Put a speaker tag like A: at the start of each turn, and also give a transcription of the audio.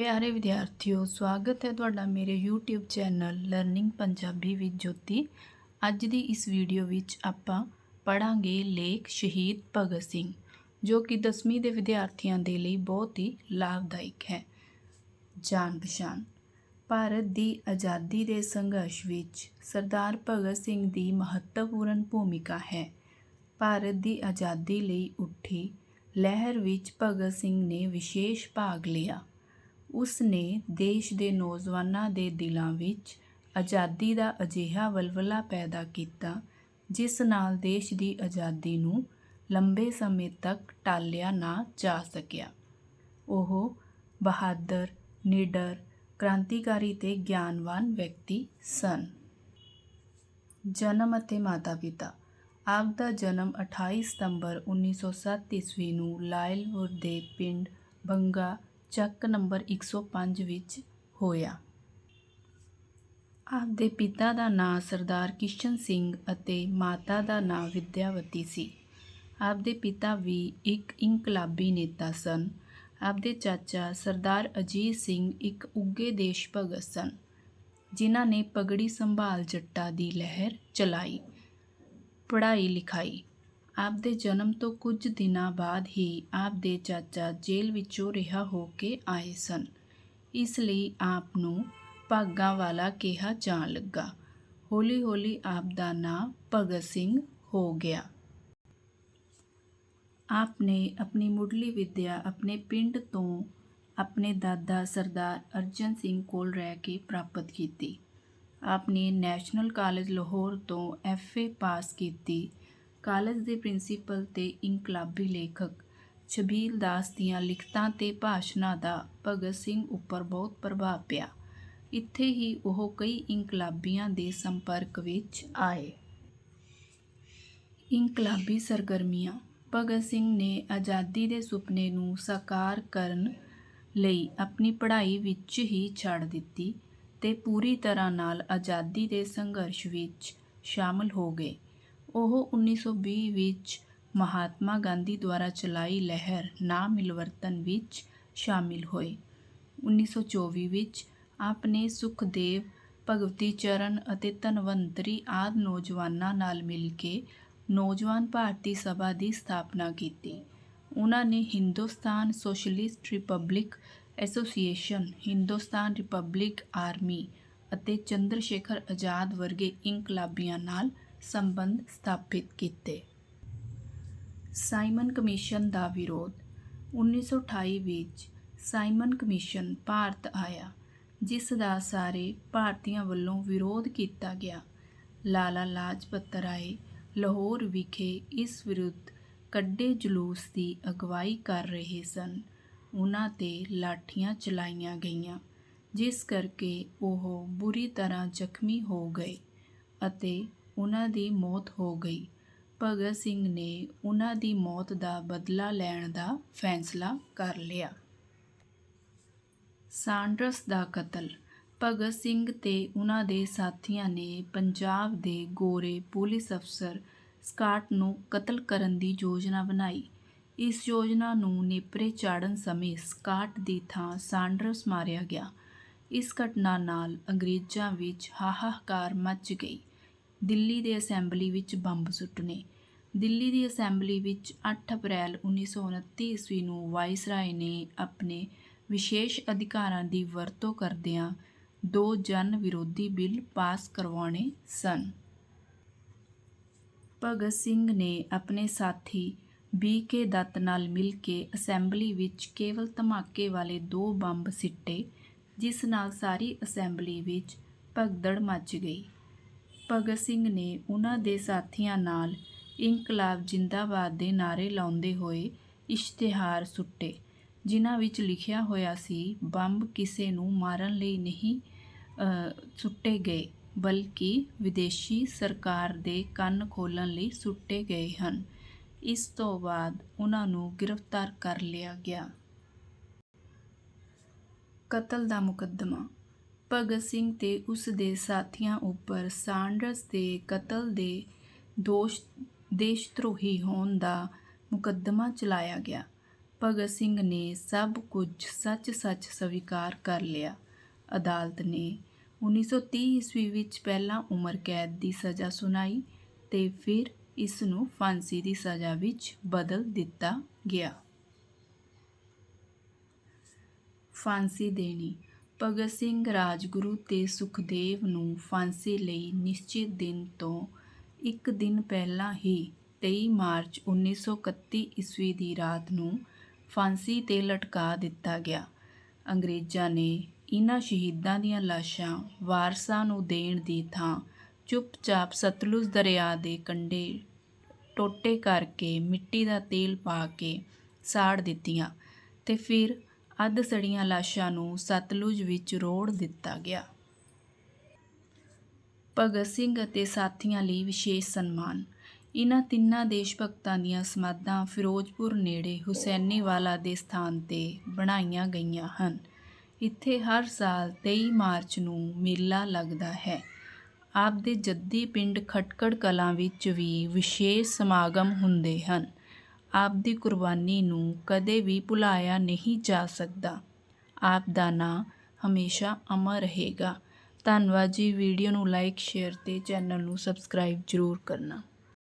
A: ਪਿਆਰੇ ਵਿਦਿਆਰਥੀਓ, ਸਵਾਗਤ ਹੈ ਤੁਹਾਡਾ ਮੇਰੇ YouTube channel learning Punjabi with Jyoti ਅੱਜ ਦੀ ਇਸ ਵੀਡੀਓ ਵਿੱਚ ਆਪਾਂ ਪੜਾਂਗੇ ਲੇਖ ਸ਼ਹੀਦ ਭਗਤ ਸਿੰਘ, ਜੋ ਕਿ 10ਵੀਂ ਦੇ ਵਿਦਿਆਰਥੀਆਂ ਦੇ ਲਈ ਬਹੁਤ ਹੀ ਲਾਭਦਾਇਕ ਹੈ। ਜਾਣ ਪਛਾਣ। ਭਾਰਤ ਦੀ ਆਜ਼ਾਦੀ ਦੇ ਸੰਘਰਸ਼ ਵਿੱਚ ਸਰਦਾਰ ਭਗਤ ਸਿੰਘ ਦੀ ਮਹੱਤਵਪੂਰਨ ਭੂਮਿਕਾ ਹੈ। ਭਾਰਤ ਦੀ ਆਜ਼ਾਦੀ ਲਈ ਉੱਠੀ ਲਹਿਰ ਵਿੱਚ ਭਗਤ ਸਿੰਘ ਨੇ ਵਿਸ਼ੇਸ਼ ਭਾਗ ਲਿਆ। ਉਸ ਨੇ ਦੇਸ਼ ਦੇ ਨੌਜਵਾਨਾਂ ਦੇ ਦਿਲਾਂ ਵਿੱਚ ਆਜ਼ਾਦੀ ਦਾ ਅਜਿਹਾ ਵਲਵਲਾ ਪੈਦਾ ਕੀਤਾ, ਜਿਸ ਨਾਲ ਦੇਸ਼ ਦੀ ਆਜ਼ਾਦੀ ਨੂੰ ਲੰਬੇ ਸਮੇਂ ਤੱਕ ਟਾਲਿਆ ਨਾ ਜਾ ਸਕਿਆ। ਉਹ ਬਹਾਦਰ, ਨਿਡਰ, ਕ੍ਰਾਂਤੀਕਾਰੀ ਤੇ ਗਿਆਨਵਾਨ ਵਿਅਕਤੀ ਸਨ। ਜਨਮ ਅਤੇ ਮਾਤਾ-ਪਿਤਾ। ਆਪ ਦਾ ਜਨਮ 28 ਸਤੰਬਰ 1907 ਈਸਵੀ ਨੂੰ ਲਾਇਲਪੁਰ ਦੇ ਪਿੰਡ ਬੰਗਾ ਚੱਕ ਨੰਬਰ 105 ਵਿੱਚ ਹੋਇਆ। ਆਪਦੇ ਪਿਤਾ ਦਾ ਨਾਂ ਸਰਦਾਰ ਕਿਸ਼ਨ ਸਿੰਘ ਅਤੇ ਮਾਤਾ ਦਾ ਨਾਂ ਵਿਦਿਆਵਤੀ ਸੀ। ਆਪਦੇ ਪਿਤਾ ਵੀ ਇੱਕ ਇਨਕਲਾਬੀ ਨੇਤਾ ਸਨ। ਆਪਦੇ ਚਾਚਾ ਸਰਦਾਰ ਅਜੀਤ ਸਿੰਘ ਇੱਕ ਉੱਗੇ ਦੇਸ਼ ਭਗਤ ਸਨ, ਜਿਨ੍ਹਾਂ ਨੇ ਪਗੜੀ ਸੰਭਾਲ ਜੱਟਾ ਦੀ ਲਹਿਰ ਚਲਾਈ, ਪੜ੍ਹਾਈ ਲਿਖਾਈ ਆਪ ਦੇ ਜਨਮ ਤੋਂ ਕੁਝ ਦਿਨਾਂ ਬਾਅਦ ਹੀ ਆਪ ਦੇ ਚਾਚਾ ਜੇਲ੍ਹ ਵਿੱਚੋਂ ਰਿਹਾ ਹੋ ਕੇ ਆਏ ਸਨ। ਇਸ ਲਈ ਆਪ ਨੂੰ ਭਾਗਾਂ ਵਾਲਾ ਕਿਹਾ ਜਾਣ ਲੱਗਾ। ਹੌਲੀ-ਹੌਲੀ ਆਪ ਦਾ ਨਾਂ ਭਗਤ ਸਿੰਘ ਹੋ ਗਿਆ। ਆਪ ਨੇ ਆਪਣੀ ਮੁੱਢਲੀ ਵਿੱਦਿਆ ਆਪਣੇ ਪਿੰਡ ਤੋਂ ਆਪਣੇ ਦਾਦਾ ਸਰਦਾਰ ਅਰਜਨ ਸਿੰਘ ਕੋਲ ਰਹਿ ਕੇ ਪ੍ਰਾਪਤ ਕੀਤੀ। ਆਪ ਨੇ ਨੈਸ਼ਨਲ ਕਾਲਜ ਲਾਹੌਰ ਤੋਂ ਐਫਏ ਪਾਸ ਕੀਤੀ। ਕਾਲਜ ਦੇ ਪ੍ਰਿੰਸੀਪਲ ਤੇ ਇਨਕਲਾਬੀ ਲੇਖਕ ਛਬੀਲ ਦਾਸ ਦੀਆਂ ਲਿਖਤਾਂ ਤੇ ਭਾਸ਼ਣਾਂ ਦਾ ਭਗਤ ਸਿੰਘ ਉੱਪਰ ਬਹੁਤ ਪ੍ਰਭਾਵ ਪਿਆ। ਇੱਥੇ ਹੀ ਉਹ ਕਈ ਇਨਕਲਾਬੀਆਂ ਦੇ ਸੰਪਰਕ ਵਿੱਚ ਆਏ। ਇਨਕਲਾਬੀ ਸਰਗਰਮੀਆਂ, ਭਗਤ ਸਿੰਘ ਨੇ ਆਜ਼ਾਦੀ ਦੇ ਸੁਪਨੇ ਨੂੰ ਸਾਕਾਰ ਕਰਨ ਲਈ ਆਪਣੀ ਪੜ੍ਹਾਈ ਵਿੱਚ ਹੀ ਛੱਡ ਦਿੱਤੀ ਤੇ ਪੂਰੀ ਤਰ੍ਹਾਂ ਨਾਲ ਆਜ਼ਾਦੀ ਦੇ ਸੰਘਰਸ਼ ਵਿੱਚ ਸ਼ਾਮਲ ਹੋ ਗਏ। ਉਹ 1920 ਵਿੱਚ ਮਹਾਤਮਾ ਗਾਂਧੀ ਦੁਆਰਾ ਚਲਾਈ ਲਹਿਰ ਨਾ ਮਿਲਵਰਤਨ ਵਿੱਚ ਸ਼ਾਮਿਲ ਹੋਏ। 1924 ਵਿੱਚ ਆਪਨੇ ਸੁਖਦੇਵ, ਭਗਵਤੀ ਚਰਨ ਅਤੇ ਧਨਵੰਤਰੀ ਆਦਿ ਨੌਜਵਾਨਾਂ ਨਾਲ ਮਿਲ ਕੇ ਨੌਜਵਾਨ ਭਾਰਤੀ ਸਭਾ ਦੀ ਸਥਾਪਨਾ ਕੀਤੀ। ਉਹਨਾਂ ਨੇ Hindustan Socialist Republic Association, Hindustan Republic Army ਅਤੇ ਚੰਦਰ ਸ਼ੇਖਰ ਆਜ਼ਾਦ ਵਰਗੇ ਇਨਕਲਾਬੀਆਂ ਨਾਲ ਸੰਬੰਧ ਸਥਾਪਿਤ ਕੀਤੇ। ਸਾਈਮਨ ਕਮਿਸ਼ਨ ਦਾ ਵਿਰੋਧ। 1928 ਵਿੱਚ ਸਾਈਮਨ ਕਮਿਸ਼ਨ ਭਾਰਤ ਆਇਆ, ਜਿਸ ਦਾ ਸਾਰੇ ਭਾਰਤੀਆਂ ਵੱਲੋਂ ਵਿਰੋਧ ਕੀਤਾ ਗਿਆ। ਲਾਲਾ ਲਾਜਪਤ ਰਾਏ ਲਾਹੌਰ ਵਿਖੇ ਇਸ ਵਿਰੁੱਧ ਕੱਢੇ ਜਲੂਸ ਦੀ ਅਗਵਾਈ ਕਰ ਰਹੇ ਸਨ। ਉਹਨਾਂ ਤੇ ਲਾਠੀਆਂ ਚਲਾਈਆਂ ਗਈਆਂ, ਜਿਸ ਕਰਕੇ ਉਹ ਬੁਰੀ ਤਰ੍ਹਾਂ ਜ਼ਖਮੀ ਹੋ ਗਏ ਅਤੇ ਉਹਨਾਂ ਦੀ ਮੌਤ ਹੋ ਗਈ। ਭਗਤ ਸਿੰਘ ਨੇ ਉਹਨਾਂ ਦੀ ਮੌਤ ਦਾ ਬਦਲਾ ਲੈਣ ਦਾ ਫੈਸਲਾ ਕਰ ਲਿਆ। ਸਾਂਡਰਸ ਦਾ ਕਤਲ। ਭਗਤ ਸਿੰਘ ਤੇ ਉਹਨਾਂ ਦੇ ਸਾਥੀਆਂ ਨੇ ਪੰਜਾਬ ਦੇ ਗੋਰੇ ਪੁਲਿਸ ਅਫਸਰ ਸਕਾਟ ਨੂੰ ਕਤਲ ਕਰਨ ਦੀ ਯੋਜਨਾ ਬਣਾਈ। ਇਸ ਯੋਜਨਾ ਨੂੰ ਨੇਪਰੇ ਚਾੜਨ ਸਮੇਂ ਸਕਾਟ ਦੀ ਥਾਂ ਸਾਂਡਰਸ ਮਾਰਿਆ ਗਿਆ। ਇਸ ਘਟਨਾ ਨਾਲ ਅੰਗਰੇਜ਼ਾਂ ਵਿੱਚ ਹਾਹਾਕਾਰ ਮਚ ਗਈ। ਦਿੱਲੀ ਦੇ ਅਸੈਂਬਲੀ ਵਿੱਚ ਬੰਬ ਸੁੱਟਣੇ। ਦਿੱਲੀ ਦੀ ਅਸੈਂਬਲੀ ਵਿੱਚ 8 ਅਪ੍ਰੈਲ 1929 ਈਸਵੀ ਨੂੰ ਵਾਇਸਰਾਏ ਨੇ ਆਪਣੇ ਵਿਸ਼ੇਸ਼ ਅਧਿਕਾਰਾਂ ਦੀ ਵਰਤੋਂ ਕਰਦਿਆਂ ਦੋ ਜਨ ਵਿਰੋਧੀ ਬਿੱਲ ਪਾਸ ਕਰਵਾਉਣੇ ਸਨ। ਭਗਤ ਸਿੰਘ ਨੇ ਆਪਣੇ ਸਾਥੀ ਬੀ ਕੇ ਦੱਤ ਨਾਲ ਮਿਲ ਕੇ ਅਸੈਂਬਲੀ ਵਿੱਚ ਕੇਵਲ ਧਮਾਕੇ ਵਾਲੇ ਦੋ ਬੰਬ ਸਿੱਟੇ, ਜਿਸ ਨਾਲ ਸਾਰੀ ਅਸੈਂਬਲੀ ਵਿੱਚ ਭਗਦੜ ਮਚ ਗਈ। ਭਗਤ ਸਿੰਘ ਨੇ ਉਹਨਾਂ ਦੇ ਸਾਥੀਆਂ ਨਾਲ ਇਨਕਲਾਬ ਜਿੰਦਾਬਾਦ ਦੇ ਨਾਅਰੇ ਲਾਉਂਦੇ ਹੋਏ ਇਸ਼ਤਿਹਾਰ ਸੁੱਟੇ, ਜਿਨ੍ਹਾਂ ਵਿੱਚ ਲਿਖਿਆ ਹੋਇਆ ਸੀ, ਬੰਬ ਕਿਸੇ ਨੂੰ ਮਾਰਨ ਲਈ ਨਹੀਂ ਸੁੱਟੇ ਗਏ, ਬਲਕਿ ਵਿਦੇਸ਼ੀ ਸਰਕਾਰ ਦੇ ਕੰਨ ਖੋਲ੍ਹਣ ਲਈ ਸੁੱਟੇ ਗਏ ਹਨ। ਇਸ ਤੋਂ ਬਾਅਦ ਉਹਨਾਂ ਨੂੰ ਗ੍ਰਿਫਤਾਰ ਕਰ ਲਿਆ ਗਿਆ। ਕਤਲ ਦਾ ਮੁਕੱਦਮਾ ਭਗਤ ਸਿੰਘ ਤੇ ਉਸ ਦੇ ਸਾਥੀਆਂ ਉੱਪਰ ਸਾਂਡਰਸ ਦੇ ਕਤਲ ਦੇ ਦੋਸ਼, ਦੇਸ਼ ਧਰੋਹੀ ਹੋਣ ਦਾ ਮੁਕੱਦਮਾ ਚਲਾਇਆ ਗਿਆ। ਭਗਤ ਸਿੰਘ ਨੇ ਸਭ ਕੁਝ ਸੱਚ-ਸੱਚ ਸਵੀਕਾਰ ਕਰ ਲਿਆ। ਅਦਾਲਤ ਨੇ 1930 ਈਸਵੀ ਵਿੱਚ ਪਹਿਲਾਂ ਉਮਰ ਕੈਦ ਦੀ ਸਜ਼ਾ ਸੁਣਾਈ ਤੇ ਫਿਰ ਇਸ ਨੂੰ ਫਾਂਸੀ ਦੀ ਸਜ਼ਾ ਵਿੱਚ ਬਦਲ ਦਿੱਤਾ ਗਿਆ। ਫਾਂਸੀ ਦੇਣੀ ਭਗਤ ਸਿੰਘ ਰਾਜਗੁਰੂ ਤੇ ਸੁਖਦੇਵ ਨੂੰ ਫਾਂਸੀ ਲਈ ਨਿਸ਼ਚਿਤ ਦਿਨ ਤੋਂ ਇੱਕ ਦਿਨ ਪਹਿਲਾਂ ਹੀ 23 ਮਾਰਚ 1931 ਈਸਵੀ ਦੀ ਰਾਤ ਨੂੰ ਫਾਂਸੀ ਤੇ ਲਟਕਾ ਦਿੱਤਾ ਗਿਆ। ਅੰਗਰੇਜ਼ਾਂ ਨੇ ਇਨ੍ਹਾਂ ਸ਼ਹੀਦਾਂ ਦੀਆਂ ਲਾਸ਼ਾਂ ਵਾਰਸਾਂ ਨੂੰ ਦੇਣ ਦੀ ਥਾਂ ਚੁੱਪਚਾਪ ਸਤਲੁਜ ਦਰਿਆ ਦੇ ਕੰਢੇ ਟੋਟੇ ਕਰਕੇ ਮਿੱਟੀ ਦਾ ਤੇਲ ਪਾ ਕੇ ਸਾੜ ਦਿੱਤੀਆਂ ਤੇ ਫਿਰ ਅੱਧ ਸੜੀਆਂ ਲਾਸ਼ਾਂ ਨੂੰ ਸਤਲੁਜ ਵਿੱਚ ਰੋੜ ਦਿੱਤਾ ਗਿਆ। ਭਗਤ ਸਿੰਘ ਅਤੇ ਸਾਥੀਆਂ ਲਈ ਵਿਸ਼ੇਸ਼ ਸਨਮਾਨ। ਇਨ੍ਹਾਂ ਤਿੰਨਾਂ ਦੇਸ਼ ਭਗਤਾਂ ਦੀਆਂ ਸਮਾਧਾਂ ਫਿਰੋਜ਼ਪੁਰ ਨੇੜੇ ਹੁਸੈਨੀਵਾਲਾ ਦੇ ਸਥਾਨ ਤੇ ਬਣਾਈਆਂ ਗਈਆਂ ਹਨ। ਇੱਥੇ ਹਰ ਸਾਲ 23 ਮਾਰਚ ਨੂੰ ਮੇਲਾ ਲੱਗਦਾ ਹੈ। ਆਪ ਦੇ ਜੱਦੀ ਪਿੰਡ ਖਟਕੜ ਕਲਾਂ ਵਿੱਚ ਵੀ ਵਿਸ਼ੇਸ਼ ਸਮਾਗਮ ਹੁੰਦੇ ਹਨ। ਆਪ ਦੀ ਕੁਰਬਾਨੀ ਨੂੰ ਕਦੇ ਵੀ ਭੁਲਾਇਆ ਨਹੀਂ ਜਾ ਸਕਦਾ। ਆਪ ਦਾ ਨਾਂ ਹਮੇਸ਼ਾ ਅਮਰ ਰਹੇਗਾ। ਧੰਨਵਾਦ ਜੀ। ਵੀਡੀਓ ਨੂੰ ਲਾਈਕ, ਸ਼ੇਅਰ ਤੇ ਚੈਨਲ ਨੂੰ ਸਬਸਕ੍ਰਾਈਬ ਜ਼ਰੂਰ ਕਰਨਾ।